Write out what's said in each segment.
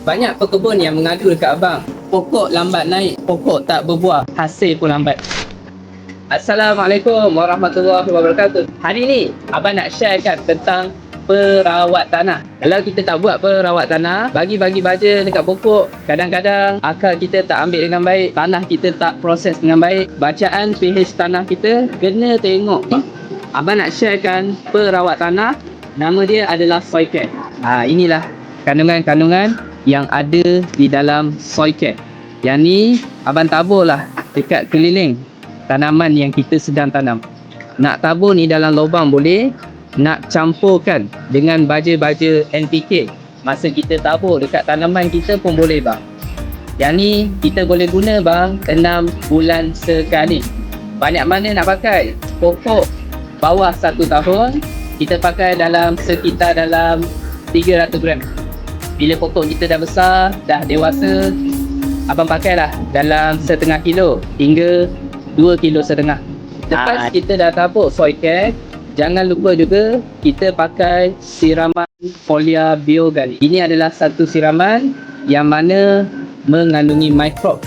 banyak pekebun yang mengadu dekat abang. Pokok lambat naik, pokok tak berbuah, hasil pun lambat. Assalamualaikum warahmatullahi wabarakatuh. Hari ni abang nak sharekan tentang perawat tanah. Kalau kita tak buat perawat tanah, bagi-bagi baja dekat pokok, kadang-kadang akar kita tak ambil dengan baik, tanah kita tak proses dengan baik, bacaan pH tanah kita kena tengok. Abang nak sharekan perawat tanah, nama dia adalah soil care. Ha, inilah kandungan-kandungan yang ada di dalam soil care. Yang ni abang taburlah dekat keliling tanaman yang kita sedang tanam. Nak tabur ni dalam lubang boleh, nak campurkan dengan baja-baja NPK masa kita tabur dekat tanaman kita pun boleh bang. Yang ni kita boleh guna bang 6 bulan sekali. Banyak mana nak pakai? Pokok bawah 1 tahun kita pakai dalam sekitar dalam 300 gram. Bila pokok kita dah besar, dah dewasa, abang pakailah dalam setengah kilo hingga 2 kilo setengah. Lepas Ah. kita dah tabur soil care, jangan lupa juga kita pakai siraman folia biogali. Ini adalah satu siraman yang mana mengandungi mikrob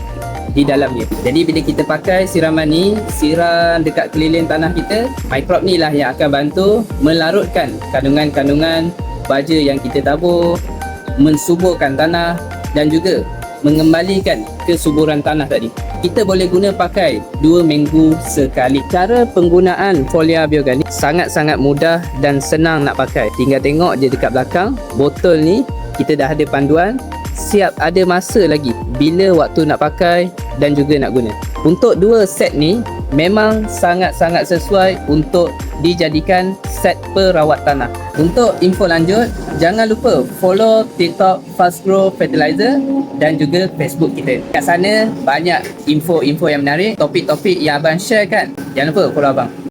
di dalamnya. Jadi bila kita pakai siraman ni, siram dekat keliling tanah kita, mikrob ni lah yang akan bantu melarutkan kandungan-kandungan baja yang kita tabur, mensuburkan tanah dan juga mengembalikan kesuburan tanah tadi. Kita boleh guna pakai 2 minggu sekali. Cara penggunaan folia bioganik sangat-sangat mudah dan senang nak pakai. Tinggal tengok je dekat belakang, botol ni kita dah ada panduan siap ada masa lagi bila waktu nak pakai dan juga nak guna. Untuk dua set ni memang sangat-sangat sesuai untuk dijadikan set perawat tanah. Untuk info lanjut, jangan lupa follow TikTok Fast Grow Fertilizer dan juga Facebook kita. Kat sana banyak info-info yang menarik, topik-topik yang abang share kan. Jangan lupa follow abang.